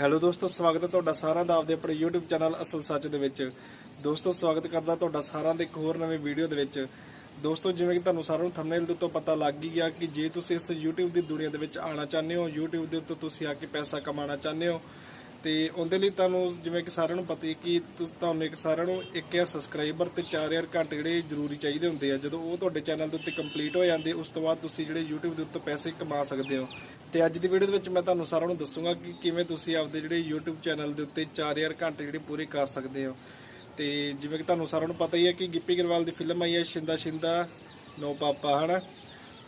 Hello ਦੋਸਤੋ, ਸਵਾਗਤ ਹੈ ਤੁਹਾਡਾ ਸਾਰਿਆਂ ਦਾ ਆਪਦੇ ਆਪਣੇ YouTube ਚੈਨਲ ਅਸਲ ਸੱਚ ਦੇ ਵਿੱਚ। ਦੋਸਤੋ, ਸਵਾਗਤ ਕਰਦਾ ਤੁਹਾਡਾ ਸਾਰਿਆਂ ਦੇ ਇੱਕ ਹੋਰ ਨਵੇਂ ਵੀਡੀਓ ਦੇ ਵਿੱਚ। ਦੋਸਤੋ, ਜਿਵੇਂ ਕਿ ਤੁਹਾਨੂੰ ਸਾਰਿਆਂ ਨੂੰ ਥੰਬਨੇਲ ਦੇ ਉੱਤੋਂ ਪਤਾ ਲੱਗ ਹੀ ਗਿਆ ਕਿ ਜੇ ਤੁਸੀਂ ਇਸ YouTube ਦੀ ਦੁਨੀਆ ਦੇ ਵਿੱਚ ਆਉਣਾ ਚਾਹੁੰਦੇ ਹੋ, YouTube ਦੇ ਉੱਤੇ ਤੁਸੀਂ ਆ ਕੇ ਪੈਸਾ ਕਮਾਉਣਾ ਚਾਹੁੰਦੇ ਹੋ, ਤੇ ਉਹਦੇ ਲਈ ਤੁਹਾਨੂੰ ਜਿਵੇਂ ਕਿ ਸਾਰਿਆਂ ਨੂੰ ਪਤਾ ਹੀ ਕਿ ਤੁਹਾਨੂੰ ਇੱਕ ਸਾਰਿਆਂ ਨੂੰ 1000 ਸਬਸਕ੍ਰਾਈਬਰ ਤੇ 4000 ਘੰਟੇ ਜਿਹੜੇ ਜ਼ਰੂਰੀ ਚਾਹੀਦੇ ਹੁੰਦੇ ਆ। ਜਦੋਂ ਉਹ ਤੁਹਾਡੇ ਚੈਨਲ ਦੇ ਉੱਤੇ ਕੰਪਲੀਟ ਹੋ ਜਾਂਦੇ, ਉਸ ਤੋਂ ਬਾਅਦ ਤੁਸੀਂ ਜਿਹੜੇ YouTube ਦੇ ਉੱਤੇ ਪੈਸੇ ਕਮਾ ਸਕਦੇ ਹੋ। ਤੇ ਅੱਜ ਦੀ ਵੀਡੀਓ ਦੇ ਵਿੱਚ ਮੈਂ ਤੁਹਾਨੂੰ ਸਾਰਿਆਂ ਨੂੰ ਦੱਸੂਗਾ ਕਿ ਕਿਵੇਂ ਤੁਸੀਂ ਆਪਦੇ ਜਿਹੜੇ YouTube ਚੈਨਲ ਦੇ ਉੱਤੇ 4000 ਘੰਟੇ ਜਿਹੜੇ ਪੂਰੇ ਕਰ ਸਕਦੇ ਹੋ। ਤੇ ਜਿਵੇਂ ਕਿ ਤੁਹਾਨੂੰ ਸਾਰਿਆਂ ਨੂੰ ਪਤਾ ਹੀ ਹੈ ਕਿ ਗਿੱਪੀ ਗਰਵਾਲ ਦੀ ਫਿਲਮ ਆਈ ਹੈ ਸ਼ਿੰਦਾ ਸ਼ਿੰਦਾ, ਨੋ ਪਾਪਾ, ਹਨਾ?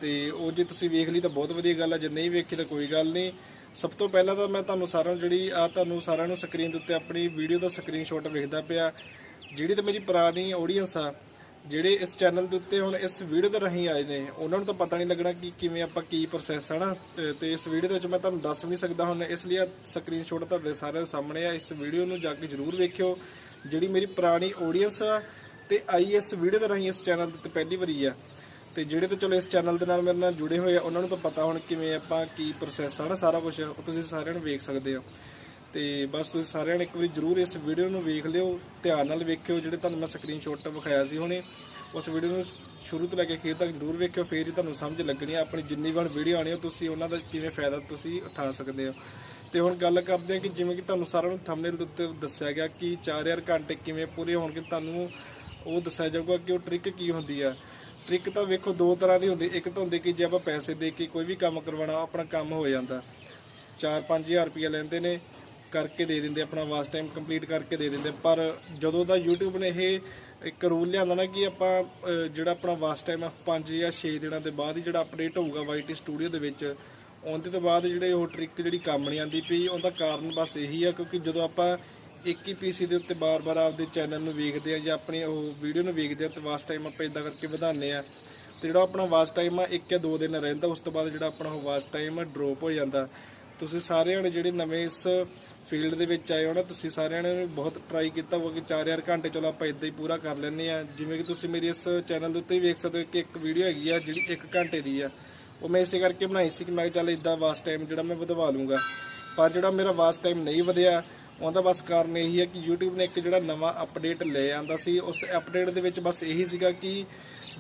ਤੇ ਉਹ ਜੇ ਤੁਸੀਂ ਵੇਖ ਲਈ ਤਾਂ ਬਹੁਤ ਵਧੀਆ ਗੱਲ ਹੈ, ਜੇ ਨਹੀਂ ਵੇਖੀ ਤਾਂ ਕੋਈ ਗੱਲ ਨਹੀਂ। ਸਭ ਤੋਂ ਪਹਿਲਾਂ ਤਾਂ ਮੈਂ ਤੁਹਾਨੂੰ ਸਾਰਿਆਂ ਨੂੰ ਜਿਹੜੀ ਆ ਤੁਹਾਨੂੰ ਸਾਰਿਆਂ ਨੂੰ ਸਕਰੀਨ ਦੇ ਉੱਤੇ ਆਪਣੀ ਵੀਡੀਓ ਦਾ ਸਕਰੀਨਸ਼ਾਟ ਵੇਖਦਾ ਪਿਆ, ਜਿਹੜੀ ਤਾਂ ਮੇਰੀ ਪੁਰਾਣੀ ਆਡੀਅנס ਆ ਜਿਹੜੇ ਇਸ ਚੈਨਲ ਦੇ ਉੱਤੇ ਹੁਣ ਇਸ ਵੀਡੀਓ ਦੇ ਰਾਹੀਂ ਆਏ ਨੇ, ਉਹਨਾਂ ਨੂੰ ਤਾਂ ਪਤਾ ਨਹੀਂ ਲੱਗਣਾ ਕਿ ਕਿਵੇਂ ਆਪਾਂ ਕੀ ਪ੍ਰੋਸੈਸ ਹੈ ਨਾ। ਤੇ- ਇਸ ਵੀਡੀਓ ਦੇ ਵਿੱਚ ਮੈਂ ਤੁਹਾਨੂੰ ਦੱਸ ਵੀ ਨਹੀਂ ਸਕਦਾ ਹੁਣ, ਇਸ ਲਈ ਸਕਰੀਨਸ਼ਾਟ ਤੁਹਾਡੇ ਸਾਰਿਆਂ ਦੇ ਸਾਹਮਣੇ ਆ। ਇਸ ਵੀਡੀਓ ਨੂੰ ਜਾ ਕੇ ਜਰੂਰ ਵੇਖਿਓ। ਜਿਹੜੀ ਮੇਰੀ ਪੁਰਾਣੀ ਆਡੀਅנס ਆ ਤੇ ਆਈ ਇਸ ਵੀਡੀਓ ਦੇ ਰਾਹੀਂ ਇਸ ਚੈਨਲ ਦੇ ਉੱਤੇ ਪਹਿਲੀ ਵਾਰੀ ਆ। ਤੇ ਜਿਹੜੇ ਤਾਂ ਚਲੋ ਇਸ ਚੈਨਲ ਦੇ ਨਾਲ ਮੇਰੇ ਨਾਲ ਜੁੜੇ ਹੋਏ ਆ, ਉਹਨਾਂ ਨੂੰ ਤਾਂ ਪਤਾ ਹੁਣ ਕਿਵੇਂ ਆਪਾਂ ਕੀ ਪ੍ਰੋਸੈਸ ਆ ਨਾ ਸਾਰਾ ਕੁਝ ਉਹ ਤੁਸੀਂ ਸਾਰਿਆਂ ਨੂੰ ਵੇਖ ਸਕਦੇ ਹੋ। ਤੇ ਬਸ ਤੁਸੀਂ ਸਾਰਿਆਂ ਨੇ ਇੱਕ ਵਾਰੀ ਜਰੂਰ ਇਸ ਵੀਡੀਓ ਨੂੰ ਵੇਖ ਲਿਓ, ਧਿਆਨ ਨਾਲ ਵੇਖਿਓ, ਜਿਹੜੇ ਤੁਹਾਨੂੰ ਮੈਂ ਸਕਰੀਨਸ਼ਾਟ ਵਿਖਾਇਆ ਸੀ ਹੁਣੇ, ਉਸ ਵੀਡੀਓ ਨੂੰ ਸ਼ੁਰੂ ਤੋਂ ਲੈ ਕੇ ਅਖੀਰ ਤੱਕ ਜਰੂਰ ਵੇਖਿਓ, ਫੇਰ ਹੀ ਤੁਹਾਨੂੰ ਸਮਝ ਲੱਗਣੀ ਆ, ਆਪਣੀ ਜਿੰਨੀ ਵਾਰ ਵੀਡੀਓ ਆਣੀ ਹੋ ਤੁਸੀਂ ਉਹਨਾਂ ਦਾ ਕਿਵੇਂ ਫਾਇਦਾ ਤੁਸੀਂ ਉਠਾ ਸਕਦੇ ਹੋ। ਤੇ ਹੁਣ ਗੱਲ ਕਰਦੇ ਹਾਂ ਕਿ ਜਿਵੇਂ ਕਿ ਤੁਹਾਨੂੰ ਸਾਰਿਆਂ ਨੂੰ ਥੰਬਨੇਲ ਦੇ ਉੱਤੇ ਦੱਸਿਆ ਗਿਆ ਕਿ 4000 ਘੰਟੇ ਕਿਵੇਂ ਪੂਰੇ ਹੋਣਗੇ, ਤੁਹਾਨੂੰ ਉਹ ਦੱਸਿਆ ਜਾਊਗਾ ਕਿ ਉਹ ਟ੍ਰਿਕ ਕੀ ਹੁੰਦੀ ਆ। ਟ੍ਰਿਕ ਤਾਂ ਵੇਖੋ ਦੋ ਤਰ੍ਹਾਂ ਦੀ ਹੁੰਦੀ, ਇੱਕ ਤਾਂ ਹੁੰਦੀ ਕਿ ਜੇ ਆਪਾਂ ਪੈਸੇ ਦੇ ਕੇ ਕੋਈ ਵੀ ਕੰਮ ਕਰਵਾਉਣਾ, ਆਪਣਾ ਕੰਮ ਹੋ ਜਾਂਦਾ। 4-5000 ਰੁਪਏ ਲੈਂਦੇ ਨੇ ਕਰਕੇ ਦੇ ਦਿੰਦੇ, ਆਪਣਾ ਵਾਸ ਟਾਈਮ ਕੰਪਲੀਟ ਕਰਕੇ ਦੇ ਦਿੰਦੇ। ਪਰ ਜਦੋਂ ਦਾ YouTube ਨੇ ਇਹ ਇੱਕ ਰੂਲ ਲਿਆਂਦਾ ਨਾ ਕਿ ਆਪਾਂ ਜਿਹੜਾ ਆਪਣਾ ਵਾਸ ਟਾਈਮ ਆ 5 ਜਾਂ 6 ਦਿਨਾਂ ਦੇ ਬਾਅਦ ਹੀ ਜਿਹੜਾ ਅਪਡੇਟ ਹੋਊਗਾ YT ਸਟੂਡੀਓ ਦੇ ਵਿੱਚ, ਉਹਦੇ ਤੋਂ ਬਾਅਦ ਜਿਹੜੇ ਉਹ ਟ੍ਰਿਕ ਜਿਹੜੀ ਕੰਮ ਨਹੀਂ ਆਂਦੀ ਪਈ, ਉਹਦਾ ਕਾਰਨ ਬਸ ਇਹੀ ਆ, ਕਿਉਂਕਿ ਜਦੋਂ ਆਪਾਂ ਇੱਕ ਹੀ ਪੀਸੀ ਦੇ ਉੱਤੇ ਬਾਰ-ਬਾਰ ਆਪਦੇ ਚੈਨਲ ਨੂੰ ਵੇਖਦੇ ਆ ਜਾਂ ਆਪਣੀ ਉਹ ਵੀਡੀਓ ਨੂੰ ਵੇਖਦੇ ਆ, ਤੇ ਵਾਸ ਟਾਈਮ ਆਪਾਂ ਇਦਾਂ ਕਰਕੇ ਵਧਾਉਂਦੇ ਆ। ਤੇ ਜਿਹੜਾ ਆਪਣਾ ਵਾਸ ਟਾਈਮ ਆ, ਇੱਕ ਜਾਂ ਦੋ ਦਿਨ ਰਹਿੰਦਾ, ਉਸ ਤੋਂ ਬਾਅਦ ਜਿਹੜਾ ਆਪਣਾ ਉਹ ਵਾਸ ਟਾਈਮ ਆ ਡ੍ਰੌਪ ਹੋ ਜਾਂਦਾ। ਤੁਸੀਂ ਸਾਰਿਆਂ ਨੇ ਜਿਹੜੇ ਨਵੇਂ ਇਸ ਫੀਲਡ ਦੇ ਵਿੱਚ ਆਏ ਹੋ ਨਾ, ਤੁਸੀਂ ਸਾਰਿਆਂ ਨੇ ਬਹੁਤ ਟਰਾਈ ਕੀਤਾ ਹੋਊਗਾ ਕਿ 4000 ਘੰਟੇ ਚਲੋ ਆਪਾਂ ਇਦਾਂ ਹੀ ਪੂਰਾ ਕਰ ਲੈਂਦੇ ਆ ਜਿਵੇਂ ਕਿ ਤੁਸੀਂ ਮੇਰੀ ਇਸ ਚੈਨਲ ਦੇ ਉੱਤੇ ਵੀ ਵੇਖ ਸਕਦੇ ਹੋ ਕਿ ਇੱਕ ਵੀਡੀਓ ਹੈਗੀ ਆ ਜਿਹੜੀ 1 ਘੰਟੇ ਦੀ ਆ। ਉਹ ਮੈਂ ਇਸੇ ਕਰਕੇ ਬਣਾਈ ਸੀ ਕਿ ਮੈਂ ਕਿਹਾ ਚੱਲ ਇਦਾਂ ਵਾਸ ਟਾਈਮ ਜਿਹੜਾ ਮੈਂ ਵਧਵਾ ਲੂੰਗਾ ਪਰ ਜਿਹੜਾ ਮੇਰਾ ਵਾਸ ਟਾਈਮ ਨਹੀਂ ਵਧਿਆ, ਉਹਦਾ ਬਸ ਕਾਰਨ ਇਹੀ ਹੈ ਕਿ YouTube ਨੇ ਇੱਕ ਜਿਹੜਾ ਨਵਾਂ ਅਪਡੇਟ ਲੈ ਆਂਦਾ ਸੀ। ਉਸ ਅਪਡੇਟ ਦੇ ਵਿੱਚ ਬਸ ਇਹੀ ਸੀਗਾ ਕਿ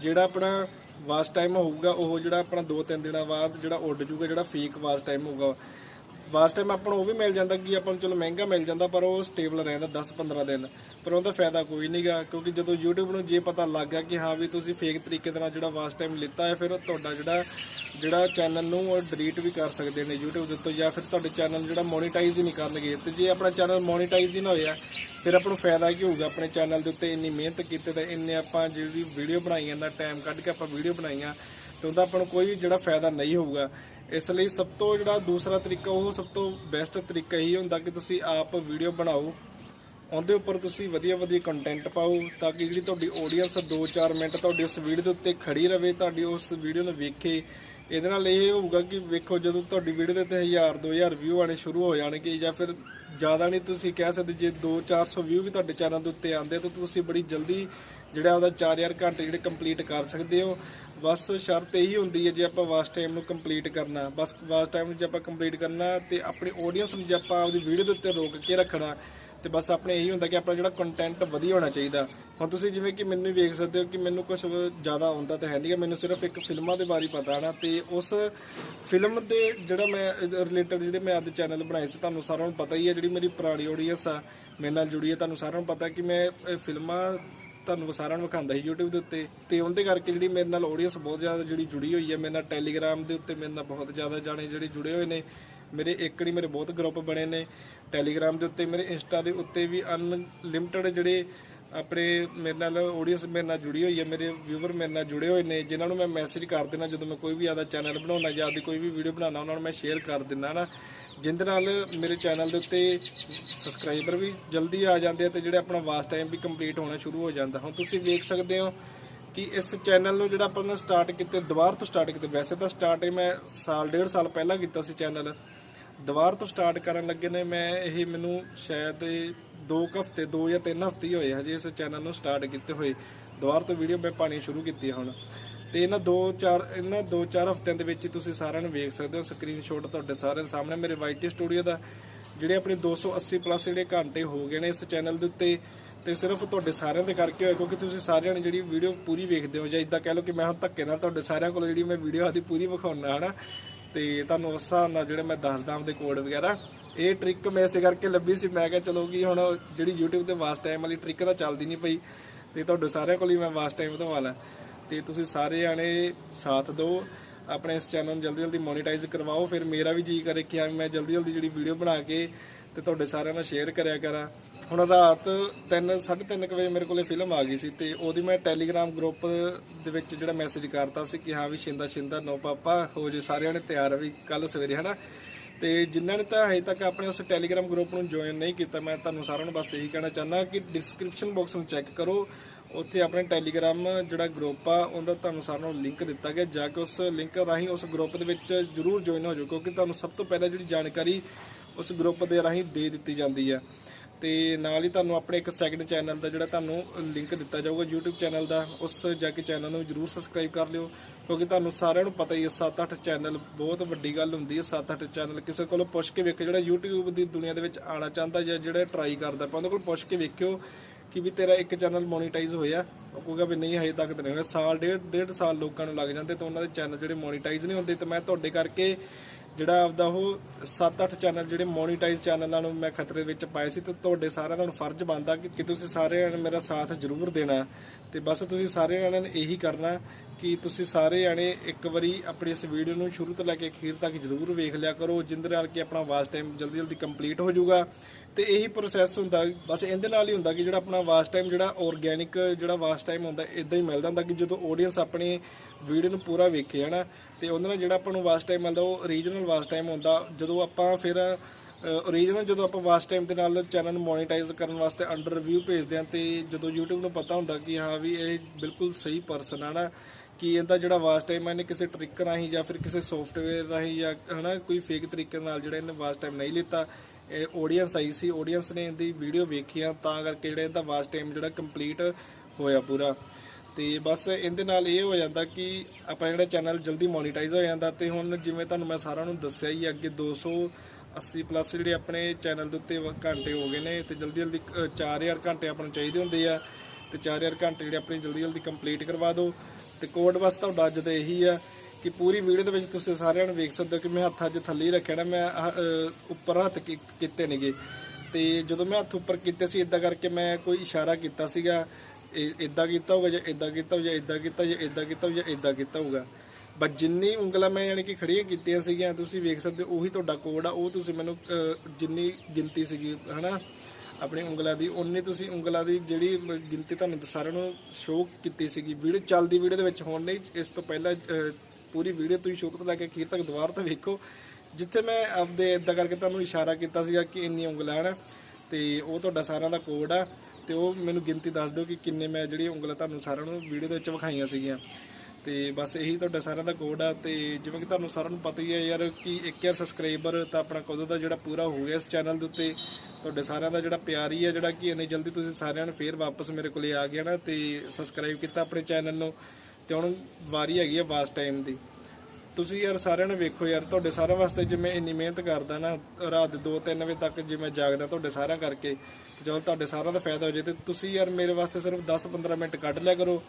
ਜਿਹੜਾ ਆਪਣਾ ਵਾਸ ਟਾਈਮ ਹੋਊਗਾ, ਉਹ ਜਿਹੜਾ ਆਪਣਾ 2-3 ਦਿਨਾਂ ਬਾਅਦ ਜਿਹੜਾ ਉੱਡ ਜੂਗਾ, ਜਿਹੜਾ ਫੇਕ ਵਾਸ ਟਾਈਮ ਹੋਊਗਾ ਵਾਸ ਟਾਈਮ ਆਪਾਂ ਨੂੰ ਉਹ ਵੀ ਮਿਲ ਜਾਂਦਾ ਕਿ ਆਪਾਂ ਨੂੰ ਚਲੋ ਮਹਿੰਗਾ ਮਿਲ ਜਾਂਦਾ, ਪਰ ਉਹ ਸਟੇਬਲ ਰਹਿੰਦਾ 10-15 ਦਿਨ। ਪਰ ਉਹਦਾ ਫਾਇਦਾ ਕੋਈ ਨਹੀਂਗਾ ਕਿਉਂਕਿ ਜਦੋਂ YouTube ਨੂੰ ਜੇ ਪਤਾ ਲੱਗ ਗਿਆ ਕਿ ਹਾਂ ਵੀ ਤੁਸੀਂ ਫੇਕ ਤਰੀਕੇ ਦੇ ਨਾਲ ਜਿਹੜਾ ਵਾਸ ਟਾਈਮ ਲਿੱਤਾ ਹੈ, ਫਿਰ ਉਹ ਤੁਹਾਡਾ ਜਿਹੜਾ ਜਿਹੜਾ ਚੈਨਲ ਨੂੰ ਉਹ ਡਿਲੀਟ ਵੀ ਕਰ ਸਕਦੇ ਨੇ YouTube ਦੇ ਉੱਤੇ, ਜਾਂ ਫਿਰ ਤੁਹਾਡੇ ਚੈਨਲ ਜਿਹੜਾ ਮੋਨੀਟਾਈਜ਼ ਹੀ ਨਹੀਂ ਕਰਨਗੇ। ਤੇ ਜੇ ਆਪਣਾ ਚੈਨਲ ਮੋਨੀਟਾਈਜ਼ ਹੀ ਨਾ ਹੋਇਆ, ਫਿਰ ਆਪਾਂ ਨੂੰ ਫਾਇਦਾ ਕੀ ਹੋਊਗਾ? ਆਪਣੇ ਚੈਨਲ ਦੇ ਉੱਤੇ ਇੰਨੀ ਮਿਹਨਤ ਕੀਤੀ ਤੇ ਇੰਨੇ ਆਪਾਂ ਜਿਹੜੀ ਵੀਡੀਓ ਬਣਾਈ ਇੰਨਾ ਟਾਈਮ ਕੱਢ ਕੇ ਆਪਾਂ ਵੀਡੀਓ ਬਣਾਈਆਂ, ਤੇ ਉਹਦਾ ਆਪਾਂ ਨੂੰ ਕੋਈ ਵੀ ਜਿਹੜਾ ਫਾਇਦਾ ਨਹੀਂ ਹੋਊਗਾ। ਇਸ ਲਈ ਸਭ ਤੋਂ ਜਿਹੜਾ ਦੂਸਰਾ ਤਰੀਕਾ, ਉਹ ਸਭ ਤੋਂ ਬੈਸਟ ਤਰੀਕਾ ਇਹੀ ਹੁੰਦਾ ਕਿ ਤੁਸੀਂ ਆਪ ਵੀਡੀਓ ਬਣਾਓ। ਉਹਦੇ ਉੱਪਰ ਤੁਸੀਂ ਵਧੀਆ ਵਧੀਆ ਕੰਟੈਂਟ ਪਾਓ ਤਾਂ ਕਿ ਜਿਹੜੀ ਤੁਹਾਡੀ ਆਡੀਅנס 2-4 ਮਿੰਟ ਤੁਹਾਡੀ ਉਸ ਵੀਡੀਓ ਦੇ ਉੱਤੇ ਖੜੀ ਰਵੇ, ਤੁਹਾਡੀ ਉਸ ਵੀਡੀਓ ਨੂੰ ਵੇਖੇ। ਇਹਦੇ ਨਾਲ ਇਹ ਹੋਊਗਾ ਕਿ ਵੇਖੋ ਜਦੋਂ ਤੁਹਾਡੀ ਵੀਡੀਓ ਦੇ ਉੱਤੇ 1000 2000 ਵਿਊ ਆਣੇ ਸ਼ੁਰੂ ਹੋ ਜਾਣਗੇ ਜਾਂ ਫਿਰ ਜ਼ਿਆਦਾ ਨਹੀਂ ਤੁਸੀਂ ਕਹਿ ਸਕਦੇ, ਜੇ 2-400 ਵਿਊ ਵੀ ਤੁਹਾਡੇ ਚੈਨਲ ਦੇ ਉੱਤੇ ਆਉਂਦੇ ਤਾਂ ਤੁਸੀਂ ਬੜੀ ਜਲਦੀ ਜਿਹੜਾ ਉਹਦਾ 4000 ਘੰਟੇ ਜਿਹੜੇ ਕੰਪਲੀਟ ਕਰ ਸਕਦੇ ਹੋ। ਬਸ ਸ਼ਰਤ ਇਹੀ ਹੁੰਦੀ ਹੈ ਜੇ ਆਪਾਂ ਵਾਚ ਟਾਈਮ ਨੂੰ ਕੰਪਲੀਟ ਕਰਨਾ, ਬਸ ਵਾਚ ਟਾਈਮ ਨੂੰ ਜੇ ਆਪਾਂ ਕੰਪਲੀਟ ਕਰਨਾ ਤੇ ਆਪਣੀ ਆਡੀਅנס ਨੂੰ ਜੇ ਆਪਾਂ ਆਪਦੀ ਵੀਡੀਓ ਦੇ ਉੱਤੇ ਰੋਕ ਕੇ ਰੱਖਣਾ, ਤੇ ਬਸ ਆਪਣੇ ਇਹੀ ਹੁੰਦਾ ਕਿ ਆਪਣਾ ਜਿਹੜਾ ਕੰਟੈਂਟ ਵਧੀਆ ਹੋਣਾ ਚਾਹੀਦਾ। ਹੁਣ ਤੁਸੀਂ ਜਿਵੇਂ ਕਿ ਮੈਨੂੰ ਵੇਖ ਸਕਦੇ ਹੋ ਕਿ ਮੈਨੂੰ ਕੁਝ ਜ਼ਿਆਦਾ ਆਉਂਦਾ ਤਾਂ ਹੈ ਨਹੀਂ ਮੈਨੂੰ ਸਿਰਫ ਇੱਕ ਫਿਲਮਾਂ ਦੇ ਬਾਰੇ ਪਤਾ ਹੈ ਨਾ ਤੇ ਉਸ ਫਿਲਮ ਦੇ ਜਿਹੜਾ ਮੈਂ ਰਿਲੇਟਡ ਜਿਹੜੇ ਮੈਂ ਅੱਜ ਚੈਨਲ ਬਣਾਏ ਸੀ, ਤੁਹਾਨੂੰ ਸਾਰਿਆਂ ਨੂੰ ਪਤਾ ਹੀ ਹੈ, ਜਿਹੜੀ ਮੇਰੀ ਪੁਰਾਣੀ ਆਡੀਅנס ਆ, ਮੇਰੇ ਨਾਲ ਜੁੜੀ ਹੈ, ਤੁਹਾਨੂੰ ਸਾਰਿਆਂ ਨੂੰ ਪਤਾ ਕਿ ਮੈਂ ਫਿਲਮਾਂ ਤੁਹਾਨੂੰ ਸਾਰਿਆਂ ਨੂੰ ਵਿਖਾਉਂਦਾ ਸੀ YouTube ਦੇ ਉੱਤੇ। ਤੇ ਉਹਦੇ ਕਰਕੇ ਜਿਹੜੀ ਮੇਰੇ ਨਾਲ ਆਡੀਅנס ਬਹੁਤ ਜ਼ਿਆਦਾ ਜਿਹੜੀ ਜੁੜੀ ਹੋਈ ਹੈ, ਮੇਰੇ ਨਾਲ Telegram ਦੇ ਉੱਤੇ ਮੇਰੇ ਨਾਲ ਬਹੁਤ ਜ਼ਿਆਦਾ ਜਾਣੇ ਜਿਹੜੇ ਜੁੜੇ ਹੋਏ ਨੇ। ਮੇਰੇ ਇੱਕੜੀ ਮੇਰੇ ਬਹੁਤ ਗਰੁੱਪ ਬਣੇ ਨੇ। Telegram ਦੇ ਉੱਤੇ, ਮੇਰੇ Insta ਦੇ ਉੱਤੇ ਵੀ ਅਨਲਿਮਟਿਡ ਜਿਹੜੇ ਆਪਣੇ ਮੇਰੇ ਨਾਲ ਆਡੀਅנס ਮੇਰੇ ਨਾਲ ਜੁੜੀ ਹੋਈ ਹੈ, ਮੇਰੇ ਵਿਊਵਰ ਮੇਰੇ ਨਾਲ ਜੁੜੇ ਹੋਏ ਨੇ, ਜਿਨ੍ਹਾਂ ਨੂੰ ਮੈਂ ਮੈਸੇਜ ਕਰ ਦਿੰਦਾ ਜਦੋਂ ਮੈਂ ਕੋਈ ਵੀ ਆਦਾ ਚੈਨਲ ਬਣਾਉਣਾ ਜਾਂ ਆਦੀ ਕੋਈ ਵੀ ਵੀਡੀਓ ਬਣਾਉਣਾ, ਉਹਨਾਂ ਨੂੰ ਮੈਂ ਸ਼ੇਅਰ ਕਰ ਦਿੰਦਾ ਨਾ। ਜਿੰਦੇ ਨਾਲ ਮੇਰੇ ਚੈਨਲ ਦੇ ਉੱਤੇ ਸਬਸਕ੍ਰਾਈਬਰ ਵੀ ਜਲਦੀ ਆ ਜਾਂਦੇ ਆ ਤੇ ਜਿਹੜੇ ਆਪਣਾ ਵਾਸ ਟਾਈਮ ਵੀ ਕੰਪਲੀਟ ਹੋਣਾ ਸ਼ੁਰੂ ਹੋ ਜਾਂਦਾ। ਹੁਣ ਤੁਸੀਂ ਵੇਖ ਸਕਦੇ ਹੋ ਕਿ ਇਸ ਚੈਨਲ ਨੂੰ ਜਿਹੜਾ ਆਪਾਂ ਨੇ ਸਟਾਰਟ ਕੀਤੇ, ਦੁਬਾਰ ਤੋਂ ਸਟਾਰਟ ਕੀਤੇ, ਵੈਸੇ ਤਾਂ ਸਟਾਰਟ ਇਹ ਮੈਂ ਸਾਲ, ਡੇਢ ਸਾਲ ਪਹਿਲਾਂ ਕੀਤਾ ਸੀ ਚੈਨਲ ਦੁਬਾਰ ਤੋਂ ਸਟਾਰਟ ਕਰਨ ਲੱਗੇ ਨੇ, ਮੈਂ ਇਹ ਮੈਨੂੰ ਸ਼ਾਇਦ 2 ਹਫ਼ਤੇ 2 ਜਾਂ 3 ਹਫ਼ਤੇ ਹੀ ਹੋਏ ਹਜੇ ਇਸ ਚੈਨਲ ਨੂੰ ਸਟਾਰਟ ਕੀਤੇ ਹੋਏ। ਦੁਬਾਰ ਤੋਂ ਵੀਡੀਓ ਮੈਂ ਪਾਣੀ ਸ਼ੁਰੂ ਕੀਤੀ ਹੁਣ। ਤੇ ਇਹਨਾਂ 2-4 ਇਹਨਾਂ 2-4 ਹਫ਼ਤਿਆਂ ਦੇ ਵਿੱਚ ਤੁਸੀਂ ਸਾਰਿਆਂ ਨੂੰ ਵੇਖ ਸਕਦੇ ਹੋ ਸਕਰੀਨਸ਼ਾਟ ਤੁਹਾਡੇ ਸਾਰਿਆਂ ਦੇ ਸਾਹਮਣੇ, ਮੇਰੇ ਵਾਈਟੀ ਸਟੂਡੀਓ ਦਾ, ਜਿਹੜੇ ਆਪਣੇ 280 ਪਲੱਸ ਜਿਹੜੇ ਘੰਟੇ ਹੋ ਗਏ ਨੇ ਇਸ ਚੈਨਲ ਦੇ ਉੱਤੇ, ਤੇ ਸਿਰਫ ਤੁਹਾਡੇ ਸਾਰਿਆਂ ਦੇ ਕਰਕੇ ਹੋਇਆ, ਕਿਉਂਕਿ ਤੁਸੀਂ ਸਾਰਿਆਂ ਨੇ ਜਿਹੜੀ ਵੀਡੀਓ ਪੂਰੀ ਵੇਖਦੇ ਹੋ, ਜਾਂ ਇਦਾਂ ਕਹਿ ਲਓ ਕਿ ਮੈਂ ਹੁਣ ਧੱਕੇ ਨਾਲ ਤੁਹਾਡੇ ਸਾਰਿਆਂ ਕੋਲ ਜਿਹੜੀ ਮੈਂ ਵੀਡੀਓ ਆਦੀ ਪੂਰੀ ਵਿਖਾਉਣਾ ਹਨਾ? ਤੇ ਤੁਹਾਨੂੰ ਉਸ ਹਿਸਾਬ ਨਾਲ ਜਿਹੜੇ ਮੈਂ ਦੱਸਦਾ ਆਪਦੇ ਕੋਡ ਵਗੈਰਾ, ਇਹ ਟ੍ਰਿਕ ਮੈਂ ਇਸੇ ਕਰਕੇ ਲੱਭੀ ਸੀ, ਮੈਂ ਕਿਹਾ ਚਲੋ ਕਿ ਹੁਣ ਜਿਹੜੀ YouTube ਤੇ ਵਾਸਟ ਟਾਈਮ ਵਾਲੀ ਟ੍ਰਿਕ ਤਾਂ ਚੱਲਦੀ ਨਹੀਂ ਪਈ, ਤੇ ਤੁਹਾਡੇ ਸਾਰਿਆਂ ਕੋਲ ਹੀ ਮੈਂ ਵਾਸਟ ਟਾਈਮ ਵਧਵਾ ਲਾਂ। ਤੇ ਤੁਸੀਂ ਸਾਰੇ ਜਾਣੇ ਸਾਥ ਦਿਓ। ਆਪਣੇ ਇਸ ਚੈਨਲ ਨੂੰ ਜਲਦੀ ਜਲਦੀ ਮੋਨੀਟਾਈਜ਼ ਕਰਵਾਓ। ਫਿਰ ਮੇਰਾ ਵੀ ਜੀ ਕਰੇ ਕਿ ਹਾਂ ਮੈਂ ਜਲਦੀ ਜਲਦੀ ਜਿਹੜੀ ਵੀਡੀਓ ਬਣਾ ਕੇ ਤੇ ਤੁਹਾਡੇ ਸਾਰਿਆਂ ਨਾਲ ਸ਼ੇਅਰ ਕਰਿਆ ਕਰਾਂ। ਹੁਣ ਰਾਤ 3 3:30 ਵਜੇ ਮੇਰੇ ਕੋਲੇ ਫਿਲਮ ਆ ਗਈ ਸੀ ਤੇ ਉਹਦੀ ਮੈਂ ਟੈਲੀਗ੍ਰਾਮ ਗਰੁੱਪ ਦੇ ਵਿੱਚ ਜਿਹੜਾ ਮੈਸੇਜ ਕਰਤਾ ਸੀ ਕਿ ਹਾਂ ਵੀ ਸ਼ਿੰਦਾ ਸ਼ਿੰਦਾ, ਨੋ ਪਾਪਾ, ਹੋ ਜੇ ਸਾਰਿਆਂ ਨੇ ਤਿਆਰ ਵੀ ਕੱਲ ਸਵੇਰੇ, ਹਨਾ? ਤੇ ਜਿਨ੍ਹਾਂ ਨੇ ਤਾਂ ਹਜੇ ਤੱਕ ਆਪਣੇ ਉਸ ਟੈਲੀਗ੍ਰਾਮ ਗਰੁੱਪ ਨੂੰ ਜੁਆਇਨ ਨਹੀਂ ਕੀਤਾ, ਮੈਂ ਤੁਹਾਨੂੰ ਸਾਰਿਆਂ ਨੂੰ ਬਸ ਇਹੀ ਕਹਿਣਾ ਚਾਹੁੰਦਾ ਕਿ ਡਿਸਕ੍ਰਿਪਸ਼ਨ ਬਾਕਸ ਨੂੰ ਚੈੱਕ ਕਰੋ। ਉੱਥੇ ਆਪਣੇ ਟੈਲੀਗ੍ਰਾਮ ਜਿਹੜਾ ਗਰੁੱਪ ਆ, ਉਹਦਾ ਤੁਹਾਨੂੰ ਸਾਰਿਆਂ ਨੂੰ ਲਿੰਕ ਦਿੱਤਾ ਗਿਆ। ਜਾ ਕੇ ਉਸ ਲਿੰਕ ਰਾਹੀਂ ਉਸ ਗਰੁੱਪ ਦੇ ਵਿੱਚ ਜਰੂਰ ਜੁਆਇਨ ਹੋ ਜਾਓ, ਕਿਉਂਕਿ ਤੁਹਾਨੂੰ ਸਭ ਤੋਂ ਪਹਿਲਾਂ ਜਿਹੜੀ ਜਾਣਕਾਰੀ ਉਸ ਗਰੁੱਪ ਦੇ ਰਾਹੀਂ ਦੇ ਦਿੱਤੀ ਜਾਂਦੀ ਆ। ਤੇ ਨਾਲ ਹੀ ਤੁਹਾਨੂੰ ਆਪਣੇ ਇੱਕ ਸੈਕਿੰਡ ਚੈਨਲ ਦਾ ਜਿਹੜਾ ਤੁਹਾਨੂੰ ਲਿੰਕ ਦਿੱਤਾ ਜਾਊਗਾ, YouTube ਚੈਨਲ ਦਾ, ਉਸ ਜਾ ਕੇ ਚੈਨਲ ਨੂੰ ਜਰੂਰ ਸਬਸਕ੍ਰਾਈਬ ਕਰ ਲਿਓ, ਕਿਉਂਕਿ ਤੁਹਾਨੂੰ ਸਾਰਿਆਂ ਨੂੰ ਪਤਾ ਹੀ ਹੈ 7-8 ਚੈਨਲ ਬਹੁਤ ਵੱਡੀ ਗੱਲ ਹੁੰਦੀ ਹੈ 7-8 ਚੈਨਲ ਕਿਸੇ ਕੋਲੋਂ ਪੁੱਛ ਕੇ ਵੇਖੋ ਜਿਹੜਾ YouTube ਦੀ ਦੁਨੀਆ ਦੇ ਵਿੱਚ ਆਣਾ ਚਾਹੁੰਦਾ ਜਾਂ ਜਿਹੜਾ ਟਰਾਈ ਕਰਦਾ ਆਪਾਂ ਉਹਦੇ ਕੋਲ ਪੁੱਛ ਕੇ ਵੇਖਿਓ। ਕਿ ਵੀ ਤੇਰਾ ਇੱਕ ਚੈਨਲ ਮੋਨੀਟਾਈਜ਼ ਹੋਇਆ, ਉਹ ਕਹੂਗਾ ਵੀ ਨਹੀਂ, ਹਜੇ ਤੱਕ ਤਾਂ ਨਹੀਂ ਹੋਇਆ। ਸਾਲ ਡੇਢ ਡੇਢ ਸਾਲ ਲੋਕਾਂ ਨੂੰ ਲੱਗ ਜਾਂਦੇ ਤੇ ਉਹਨਾਂ ਦੇ ਚੈਨਲ ਜਿਹੜੇ ਮੋਨੀਟਾਈਜ਼ ਨਹੀਂ ਹੁੰਦੇ ਤੇ ਮੈਂ ਤੁਹਾਡੇ ਕਰਕੇ ਜਿਹੜਾ ਆਪਦਾ ਉਹ 7-8 ਚੈਨਲ ਜਿਹੜੇ ਮੋਨੀਟਾਈਜ਼ ਚੈਨਲਾਂ ਨੂੰ ਮੈਂ ਖਤਰੇ ਵਿੱਚ ਪਾਏ ਸੀ ਤੇ ਤੁਹਾਡੇ ਸਾਰਿਆਂ ਦਾ ਹੁਣ ਫਰਜ਼ ਬਣਦਾ ਕਿ ਤੁਸੀਂ ਸਾਰਿਆਂ ਨੇ ਮੇਰਾ ਸਾਥ ਜ਼ਰੂਰ ਦੇਣਾ। ਤੇ ਬਸ ਤੁਸੀਂ ਸਾਰਿਆਂ ਨੇ ਇਹੀ ਕਰਨਾ ਕਿ ਤੁਸੀਂ ਸਾਰੇ ਜਾਣੇ ਇੱਕ ਵਾਰੀ ਆਪਣੀ ਇਸ ਵੀਡੀਓ ਨੂੰ ਸ਼ੁਰੂ ਤੋਂ ਲੈ ਕੇ ਅਖੀਰ ਤੱਕ ਜ਼ਰੂਰ ਵੇਖ ਲਿਆ ਕਰੋ, ਜਿੰਦੇ ਨਾਲ ਕਿ ਆਪਣਾ ਵਾਚ ਟਾਈਮ ਜਲਦੀ ਜਲਦੀ ਕੰਪਲੀਟ ਹੋ ਜਾਊਗਾ। ਤੇ ਇਹੀ ਪ੍ਰੋਸੈਸ ਹੁੰਦਾ, ਬਸ ਇਹਦੇ ਨਾਲ ਹੀ ਹੁੰਦਾ ਕਿ ਜਿਹੜਾ ਆਪਣਾ ਵਾਚ ਟਾਈਮ ਜਿਹੜਾ ਆਰਗੇਨਿਕ ਜਿਹੜਾ ਵਾਚ ਟਾਈਮ ਹੁੰਦਾ ਇਦਾਂ ਹੀ ਮਿਲਦਾ ਹੁੰਦਾ ਕਿ ਜਦੋਂ ਆਡੀਅנס ਆਪਣੀ ਵੀਡੀਓ ਨੂੰ ਪੂਰਾ ਵੇਖੇ, ਹਨਾ? ਤੇ ਉਹਦੇ ਨਾਲ ਜਿਹੜਾ ਆਪਾਂ ਨੂੰ ਵਾਚ ਟਾਈਮ ਮਿਲਦਾ, ਉਹ ਰੀਜਨਲ ਵਾਚ ਟਾਈਮ ਹੁੰਦਾ। ਜਦੋਂ ਆਪਾਂ ਫਿਰ ਓਰੀਜਨਲ ਜਦੋਂ ਆਪਾਂ ਵਾਚ ਟਾਈਮ ਦੇ ਨਾਲ ਚੈਨਲ ਨੂੰ ਮੋਨੀਟਾਈਜ਼ ਕਰਨ ਵਾਸਤੇ ਅੰਡਰ ਰਿਵਿਊ ਭੇਜਦੇ ਹਾਂ, ਤੇ ਜਦੋਂ YouTube ਨੂੰ ਪਤਾ ਹੁੰਦਾ ਕਿ ਹਾਂ ਵੀ ਇਹ ਬਿਲਕੁਲ ਸਹੀ ਪਰਸਨ ਆ ਨਾ ਕਿ ਇਹਦਾ ਜਿਹੜਾ ਵਾਚ ਟਾਈਮ ਹੈ ਇਹਨੇ ਕਿਸੇ ਟ੍ਰਿਕ ਰਾਹੀਂ ਜਾਂ ਫਿਰ ਕਿਸੇ ਸੌਫਟਵੇਅਰ ਰਾਹੀਂ ਜਾਂ ਹਨਾ, ਕੋਈ ਫੇਕ ਤਰੀਕੇ ਨਾਲ ਜਿਹੜਾ ਇਹਨੇ ਵਾਚ ਟਾਈਮ ਨਹੀਂ ਲਿੱਤਾ। ਆਡੀਅנס ਆਈ ਸੀ ਆਡੀਅנס ਨੇ ਇਹਦੀ ਵੀਡੀਓ ਵੇਖੀਆਂ ਤਾਂ ਕਰਕੇ ਜਿਹੜਾ ਇਹਦਾ ਵਾਚ ਟਾਈਮ ਜਿਹੜਾ ਕੰਪਲੀਟ ਹੋਇਆ ਪੂਰਾ। ਤੇ ਬਸ ਇਹਦੇ ਨਾਲ ਇਹ ਹੋ ਜਾਂਦਾ ਕਿ ਆਪਣਾ ਜਿਹੜਾ ਚੈਨਲ ਜਲਦੀ ਮੋਨੀਟਾਈਜ਼ ਹੋ ਜਾਂਦਾ ਤੇ ਹੁਣ ਜਿਵੇਂ ਤੁਹਾਨੂੰ ਮੈਂ ਸਾਰਿਆਂ ਨੂੰ ਦੱਸਿਆ ਹੀ ਅੱਗੇ 280 ਪਲੱਸ ਜਿਹੜੇ ਆਪਣੇ ਚੈਨਲ ਦੇ ਉੱਤੇ ਘੰਟੇ ਹੋ ਗਏ ਨੇ ਤੇ ਜਲਦੀ ਜਲਦੀ 4000 ਘੰਟੇ ਆਪਾਂ ਨੂੰ ਚਾਹੀਦੇ ਹੁੰਦੇ ਆ। ਤੇ 4000 ਘੰਟੇ ਜਿਹੜੇ ਆਪਣੇ ਜਲਦੀ ਜਲਦੀ ਕੰਪਲੀਟ ਕਰਵਾ ਦਿਓ। ਤੇ ਕੋਡ ਬਸ ਤੁਹਾਡਾ ਅੱਜ ਦਾ ਇਹੀ ਆ ਕਿ ਪੂਰੀ ਵੀਡੀਓ ਦੇ ਵਿੱਚ ਤੁਸੀਂ ਸਾਰਿਆਂ ਨੂੰ ਵੇਖ ਸਕਦੇ ਹੋ ਕਿ ਮੈਂ ਹੱਥ ਅੱਜ ਥੱਲੇ ਹੀ ਰੱਖਿਆ ਨਾ ਮੈਂ ਆਹ, ਉੱਪਰ ਹੱਥ ਕੀ- ਕੀਤੇ ਨੇਗੇ। ਤੇ ਜਦੋਂ ਮੈਂ ਹੱਥ ਉੱਪਰ ਕੀਤੇ ਸੀ ਇਦਾਂ ਕਰਕੇ ਮੈਂ ਕੋਈ ਇਸ਼ਾਰਾ ਕੀਤਾ ਸੀਗਾ ਇਦਾਂ ਕੀਤਾ ਹੋਊਗਾ ਜਾਂ ਇਦਾਂ ਕੀਤਾ ਹੋਊਗਾ ਜਾਂ ਇਦਾਂ ਕੀਤਾ ਜਾਂ ਇਦਾਂ ਕੀਤਾ ਹੋਊਗਾ ਜਾਂ ਇਦਾਂ ਕੀਤਾ ਹੋਊਗਾ। ਬਸ ਜਿੰਨੀ ਉਂਗਲਾਂ ਮੈਂ ਯਾਨੀ ਕਿ ਖੜੀਆਂ ਕੀਤੀਆਂ ਸੀਗੀਆਂ ਤੁਸੀਂ ਵੇਖ ਸਕਦੇ ਹੋ ਉਹੀ ਤੁਹਾਡਾ ਕੋਡ ਆ ਉਹ ਤੁਸੀਂ ਮੈਨੂੰ ਜਿੰਨੀ ਗਿਣਤੀ ਸੀਗੀ ਹਨਾ? ਆਪਣੀ ਉਂਗਲਾਂ ਦੀ ਉਨੀ ਤੁਸੀਂ ਉਂਗਲਾਂ ਦੀ ਜਿਹੜੀ ਗਿਣਤੀ ਤੁਹਾਨੂੰ ਸਾਰਿਆਂ ਨੂੰ ਸ਼ੋਅ ਕੀਤੀ ਸੀਗੀ। ਵੀਡੀਓ ਚੱਲਦੀ ਵੀਡੀਓ ਦੇ ਵਿੱਚ ਹੋਣ ਲਈ ਇਸ ਤੋਂ ਪਹਿਲਾਂ ਅ, ਪੂਰੀ ਵੀਡੀਓ ਤੁਸੀਂ ਸ਼ੁਰੂ ਤੋਂ ਲੈ ਕੇ ਅਖੀਰ ਤੱਕ ਦੁਬਾਰਾ ਤੋਂ ਵੇਖੋ। ਜਿੱਥੇ ਮੈਂ ਆਪਦੇ ਇਦਾਂ ਕਰਕੇ ਤੁਹਾਨੂੰ ਇਸ਼ਾਰਾ ਕੀਤਾ ਸੀਗਾ ਕਿ ਇੰਨੀ ਉਂਗਲਾਂ ਹਨ ਤੇ ਉਹ ਤੁਹਾਡਾ ਸਾਰਿਆਂ ਦਾ ਕੋਡ ਆ ਤੇ ਉਹ ਮੈਨੂੰ ਗਿਣਤੀ ਦੱਸ ਦਿਓ ਕਿ ਕਿੰਨੇ ਮੈਂ ਜਿਹੜੀ ਉਂਗਲਾਂ ਤੁਹਾਨੂੰ ਸਾਰਿਆਂ ਨੂੰ ਵੀਡੀਓ ਦੇ ਵਿੱਚ ਵਿਖਾਈਆਂ ਸੀਗੀਆਂ। ਤੇ ਬਸ ਇਹੀ ਤੁਹਾਡਾ ਸਾਰਿਆਂ ਦਾ ਕੋਡ ਆ ਤੇ ਜਿਵੇਂ ਕਿ ਤੁਹਾਨੂੰ ਸਾਰਿਆਂ ਨੂੰ ਪਤਾ ਹੀ ਹੈ ਯਾਰ ਕਿ 1000 ਸਬਸਕ੍ਰਾਈਬਰ ਤਾਂ ਆਪਣਾ ਕਦੋਂ ਦਾ ਜਿਹੜਾ ਪੂਰਾ ਹੋ ਗਿਆ ਇਸ ਚੈਨਲ ਦੇ ਉੱਤੇ। ਤੁਹਾਡੇ ਸਾਰਿਆਂ ਦਾ ਜਿਹੜਾ ਪਿਆਰ ਹੀ ਹੈ, ਜਿਹੜਾ ਕਿ ਇੰਨੀ ਜਲਦੀ ਤੁਸੀਂ ਸਾਰਿਆਂ ਨੇ ਫੇਰ ਵਾਪਸ ਮੇਰੇ ਕੋਲੇ ਆ ਗਿਆ ਨਾ ਤੇ ਸਬਸਕ੍ਰਾਈਬ ਕੀਤਾ ਆਪਣੇ ਚੈਨਲ ਨੂੰ ਤੇ ਹੁਣ ਵਾਰੀ ਹੈਗੀ ਆ ਵਾਸ ਟਾਈਮ ਦੀ। ਤੁਸੀਂ ਯਾਰ ਸਾਰਿਆਂ ਨੇ ਵੇਖੋ ਯਾਰ, ਤੁਹਾਡੇ ਸਾਰਿਆਂ ਵਾਸਤੇ ਜਿਵੇਂ ਇੰਨੀ ਮਿਹਨਤ ਕਰਦਾ ਨਾ, ਰਾਤ ਦੇ 2-3 ਵਜੇ ਤੱਕ ਜਿਵੇਂ ਜਾਗਦਾ ਤੁਹਾਡੇ ਸਾਰਿਆਂ ਕਰਕੇ ਜਦੋਂ ਤੁਹਾਡੇ ਸਾਰਿਆਂ ਦਾ ਫਾਇਦਾ ਹੋ ਜੇ ਤੇ ਤੁਸੀਂ ਯਾਰ ਮੇਰੇ ਵਾਸਤੇ ਸਿਰਫ 10-15 ਮਿੰਟ ਕੱਢ ਲਿਆ ਕਰੋ।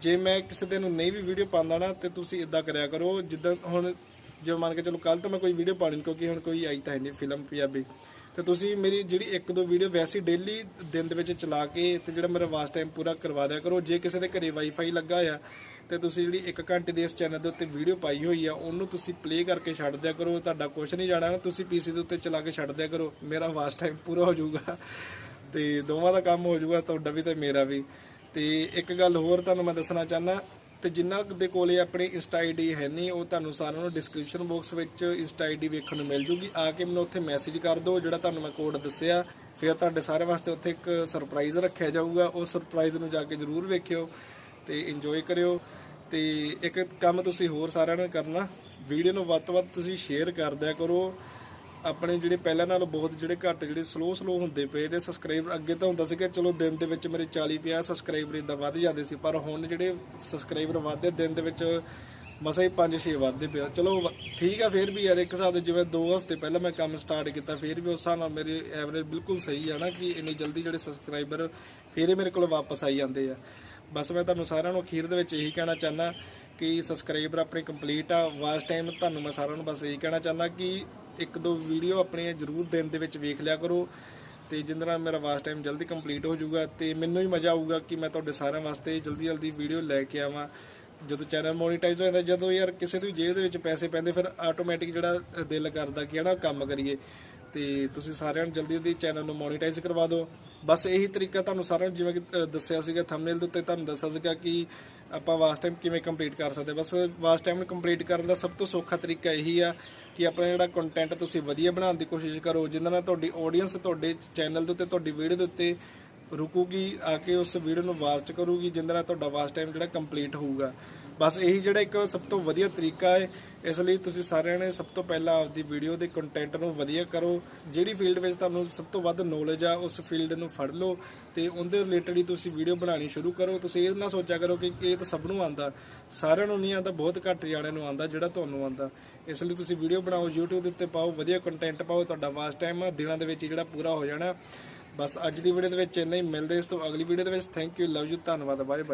ਜੇ ਮੈਂ ਕਿਸੇ ਦਿਨ ਨਹੀਂ ਵੀ ਵੀਡੀਓ ਪਾਉਂਦਾ ਨਾ, ਤੇ ਤੁਸੀਂ ਇਦਾਂ ਕਰਿਆ ਕਰੋ, ਜਿੱਦਾਂ ਹੁਣ ਜੇ ਮੰਨ ਕੇ ਚਲੋ ਕੱਲ ਤਾਂ ਮੈਂ ਕੋਈ ਵੀਡੀਓ ਪਾਣੀ ਕਿਉਂਕਿ ਹੁਣ ਕੋਈ ਆਈ ਤਾਂ ਹੈ ਨਹੀਂ, ਫਿਲਮ, ਪੰਜਾਬੀ। ਤੇ ਤੁਸੀਂ ਮੇਰੀ ਜਿਹੜੀ ਇੱਕ ਦੋ ਵੀਡੀਓ ਵੈਸੇ ਡੇਲੀ ਦਿਨ ਦੇ ਵਿੱਚ ਚਲਾ ਕੇ ਤੇ ਜਿਹੜਾ ਮੇਰਾ ਵਾਸਟ ਟਾਈਮ ਪੂਰਾ ਕਰਵਾ ਦਿਆ ਕਰੋ। ਜੇ ਕਿਸੇ ਦੇ ਘਰੇ ਵਾਈਫਾਈ ਲੱਗਾ ਆ ਤੇ ਤੁਸੀਂ ਜਿਹੜੀ 1 ਘੰਟੇ ਦੀ ਇਸ ਚੈਨਲ ਦੇ ਉੱਤੇ ਵੀਡੀਓ ਪਾਈ ਹੋਈ ਆ, ਉਹਨੂੰ ਤੁਸੀਂ ਪਲੇ ਕਰਕੇ ਛੱਡ ਦਿਆ ਕਰੋ। ਤੁਹਾਡਾ ਕੁਝ ਨਹੀਂ ਜਾਣਾ ਨਾ ਤੁਸੀਂ ਪੀਸੀ ਦੇ ਉੱਤੇ ਚਲਾ ਕੇ ਛੱਡ ਦਿਆ ਕਰੋ। ਮੇਰਾ ਵਾਸਟ ਟਾਈਮ ਪੂਰਾ ਹੋ ਜਾਊਗਾ ਤੇ ਦੋਵਾਂ ਦਾ ਕੰਮ ਹੋ ਜਾਊਗਾ, ਤੁਹਾਡਾ ਵੀ ਤੇ ਮੇਰਾ ਵੀ। ਤੇ ਇੱਕ ਗੱਲ ਹੋਰ ਤੁਹਾਨੂੰ ਮੈਂ ਦੱਸਣਾ ਚਾਹਨਾ ਤੇ ਜਿਨ੍ਹਾਂ ਦੇ ਕੋਲੇ ਆਪਣੀ ਇੰਸਟਾ ਆਈਡੀ ਹੈ ਨਹੀਂ ਉਹ ਤੁਹਾਨੂੰ ਸਾਰਿਆਂ ਨੂੰ ਡਿਸਕ੍ਰਿਪਸ਼ਨ ਬਾਕਸ ਵਿੱਚ ਇੰਸਟਾ ਆਈਡੀ ਵੇਖਣ ਨੂੰ ਮਿਲ ਜੂਗੀ। ਆ ਕੇ ਮੈਨੂੰ ਉੱਥੇ ਮੈਸੇਜ ਕਰ ਦਿਓ, ਜਿਹੜਾ ਤੁਹਾਨੂੰ ਮੈਂ ਕੋਡ ਦੱਸਿਆ। ਫਿਰ ਤੁਹਾਡੇ ਸਾਰੇ ਵਾਸਤੇ ਉੱਥੇ ਇੱਕ ਸਰਪ੍ਰਾਈਜ਼ ਰੱਖਿਆ ਜਾਊਗਾ। ਉਹ ਸਰਪ੍ਰਾਈਜ਼ ਨੂੰ ਜਾ ਕੇ ਜ਼ਰੂਰ ਵੇਖਿਓ ਤੇ ਇੰਜੋਏ ਕਰਿਓ। ਤੇ ਇੱਕ ਕੰਮ ਤੁਸੀਂ ਹੋਰ ਸਾਰਿਆਂ ਨੇ ਕਰਨਾ ਵੀਡੀਓ ਨੂੰ ਵੱਧ ਤੋਂ ਵੱਧ ਤੁਸੀਂ ਸ਼ੇਅਰ ਕਰ ਦਿਆ ਕਰੋ। ਆਪਣੇ ਜਿਹੜੇ ਪਹਿਲਾਂ ਨਾਲੋਂ ਬਹੁਤ ਜਿਹੜੇ ਘੱਟ ਜਿਹੜੇ ਸਲੋ ਸਲੋ ਹੁੰਦੇ ਪਏ ਨੇ ਸਬਸਕ੍ਰਾਈਬਰ ਅੱਗੇ ਤਾਂ ਹੁੰਦਾ ਸੀਗਾ ਚਲੋ ਦਿਨ ਦੇ ਵਿੱਚ ਮੇਰੇ 40 50 ਸਬਸਕ੍ਰਾਈਬਰ ਇਦਾਂ ਵੱਧ ਜਾਂਦੇ ਸੀ, ਪਰ ਹੁਣ ਜਿਹੜੇ ਸਬਸਕ੍ਰਾਈਬਰ ਵੱਧਦੇ, ਦਿਨ ਦੇ ਵਿੱਚ ਮਸਾ ਹੀ 5-6 ਵੱਧਦੇ ਪਿਆ ਚਲੋ ਵ- ਠੀਕ ਆ, ਫੇਰ ਵੀ ਯਾਰ ਇੱਕ ਹਿਸਾਬ ਦੇ ਜਿਵੇਂ 2 ਹਫ਼ਤੇ ਪਹਿਲਾਂ ਮੈਂ ਕੰਮ ਸਟਾਰਟ ਕੀਤਾ, ਫੇਰ ਵੀ ਉਸ ਹਿਸਾਬ ਨਾਲ ਮੇਰੇ ਐਵਰੇਜ ਬਿਲਕੁਲ ਸਹੀ ਆ ਨਾ ਕਿ ਇੰਨੀ ਜਲਦੀ ਜਿਹੜੇ ਸਬਸਕ੍ਰਾਈਬਰ ਫੇਰ ਹੀ ਮੇਰੇ ਕੋਲ ਵਾਪਸ ਆਈ ਜਾਂਦੇ ਆ। ਬਸ ਮੈਂ ਤੁਹਾਨੂੰ ਸਾਰਿਆਂ ਨੂੰ ਅਖੀਰ ਦੇ ਵਿੱਚ ਇਹੀ ਕਹਿਣਾ ਚਾਹੁੰਦਾ ਕਿ ਸਬਸਕ੍ਰਾਈਬਰ ਆਪਣੇ ਕੰਪਲੀਟ ਆ। ਵਾਚ ਟਾਈਮ ਤੁਹਾਨੂੰ ਮੈਂ ਸਾਰਿਆਂ ਨੂੰ ਬਸ ਇਹੀ ਕਹਿਣਾ ਚਾਹੁੰਦਾ ਕਿ ਇੱਕ ਦੋ ਵੀਡੀਓ ਆਪਣੀਆਂ ਜ਼ਰੂਰ ਦਿਨ ਦੇ ਵਿੱਚ ਵੇਖ ਲਿਆ ਕਰੋ ਤੇ ਜਿੰਦੇ ਨਾਲ ਮੇਰਾ ਵਾਚ ਟਾਈਮ ਜਲਦੀ ਕੰਪਲੀਟ ਹੋ ਜਾਊਗਾ ਤੇ ਮੈਨੂੰ ਵੀ ਮਜ਼ਾ ਆਊਗਾ ਕਿ ਮੈਂ ਤੁਹਾਡੇ ਸਾਰਿਆਂ ਵਾਸਤੇ ਜਲਦੀ ਜਲਦੀ ਵੀਡੀਓ ਲੈ ਕੇ ਆਵਾਂ। ਜਦੋਂ ਚੈਨਲ ਮੋਨੀਟਾਈਜ਼ ਹੋ ਜਾਂਦਾ, ਜਦੋਂ ਯਾਰ ਕਿਸੇ ਦੀ ਜੇਬ ਦੇ ਵਿੱਚ ਪੈਸੇ ਪੈਂਦੇ, ਫਿਰ ਆਟੋਮੈਟਿਕ ਜਿਹੜਾ ਦਿਲ ਕਰਦਾ ਕਿ ਹਨਾ ਕੰਮ ਕਰੀਏ। ਤੇ ਤੁਸੀਂ ਸਾਰਿਆਂ ਨੂੰ ਜਲਦੀ ਜਲਦੀ ਚੈਨਲ ਨੂੰ ਮੋਨੀਟਾਈਜ਼ ਕਰਵਾ ਦਿਓ। ਬਸ ਇਹੀ ਤਰੀਕਾ ਤੁਹਾਨੂੰ ਸਾਰਿਆਂ ਨੂੰ ਜਿਵੇਂ ਕਿ ਦੱਸਿਆ ਸੀਗਾ ਥੰਬਨੇਲ ਦੇ ਉੱਤੇ, ਤੁਹਾਨੂੰ ਦੱਸਿਆ ਸੀਗਾ ਕਿ ਆਪਾਂ ਵਾਸਟ ਟਾਈਮ ਕਿਵੇਂ ਕੰਪਲੀਟ ਕਰ ਸਕਦੇ। ਬਸ ਵਾਸਟ ਟਾਈਮ ਨੂੰ ਕੰਪਲੀਟ ਕਰਨ ਦਾ ਸਭ ਤੋਂ ਸੌਖਾ ਤਰੀਕਾ ਇਹੀ ਆ। ਕਿ ਆਪਣਾ ਜਿਹੜਾ ਕੰਟੈਂਟ ਤੁਸੀਂ ਵਧੀਆ ਬਣਾਉਣ ਦੀ ਕੋਸ਼ਿਸ਼ ਕਰੋ ਜਿੰਨਾਂ ਨਾਲ ਤੁਹਾਡੀ ਆਡੀਅנס ਤੁਹਾਡੇ ਚੈਨਲ ਦੇ ਉੱਤੇ, ਤੁਹਾਡੀ ਵੀਡੀਓ ਦੇ ਉੱਤੇ ਰੁਕੂਗੀ, ਆ ਕੇ ਉਸ ਵੀਡੀਓ ਨੂੰ ਵਾਸਟ ਕਰੂਗੀ ਜਿੰਦੇ ਨਾਲ ਤੁਹਾਡਾ ਵਾਸਟ ਟਾਈਮ ਜਿਹੜਾ ਕੰਪਲੀਟ ਹੋਊਗਾ। ਬਸ ਇਹੀ ਜਿਹੜਾ ਇੱਕ ਸਭ ਤੋਂ ਵਧੀਆ ਤਰੀਕਾ ਹੈ, ਇਸ ਲਈ ਤੁਸੀਂ ਸਾਰਿਆਂ ਨੇ ਸਭ ਤੋਂ ਪਹਿਲਾਂ ਆਪਦੀ ਵੀਡੀਓ ਦੇ ਕੰਟੈਂਟ ਨੂੰ ਵਧੀਆ ਕਰੋ। ਜਿਹੜੀ ਫੀਲਡ ਵਿੱਚ ਤੁਹਾਨੂੰ ਸਭ ਤੋਂ ਵੱਧ ਨੌਲੇਜ ਆ, ਉਸ ਫੀਲਡ ਨੂੰ ਫੜ ਲਓ ਤੇ ਉਹਦੇ ਰਿਲੇਟਡ ਹੀ ਤੁਸੀਂ ਵੀਡੀਓ ਬਣਾਉਣੀ ਸ਼ੁਰੂ ਕਰੋ। ਤੁਸੀਂ ਇਹ ਨਾ ਸੋਚਿਆ ਕਰੋ ਕਿ ਇਹ ਤਾਂ ਸਭ ਨੂੰ ਆਂਦਾ ਸਾਰਿਆਂ ਨੂੰ ਨਹੀਂ ਆਂਦਾ ਬਹੁਤ ਘੱਟ ਜਾਣਿਆਂ ਨੂੰ ਆਂਦਾ ਜਿਹੜਾ ਤੁਹਾਨੂੰ ਆਂਦਾ ਇਸ ਲਈ ਤੁਸੀਂ ਵੀਡੀਓ ਬਣਾਓ, YouTube ਦੇ ਉੱਤੇ ਪਾਓ, ਵਧੀਆ ਕੰਟੈਂਟ ਪਾਓ, ਤੁਹਾਡਾ ਵਾਚ ਟਾਈਮ ਦਿਨਾਂ ਦੇ ਵਿੱਚ ਹੀ ਜਿਹੜਾ ਪੂਰਾ ਹੋ ਜਾਣਾ। ਬਸ ਅੱਜ ਦੀ ਵੀਡੀਓ ਦੇ ਵਿੱਚ ਇੰਨਾ ਹੀ, ਮਿਲਦੇ ਇਸ ਤੋਂ ਅਗਲੀ ਵੀਡੀਓ ਦੇ ਵਿੱਚ। ਥੈਂਕ ਯੂ ਲਵ ਯੂ ਧੰਨਵਾਦ ਬਾਏ ਬਾਏ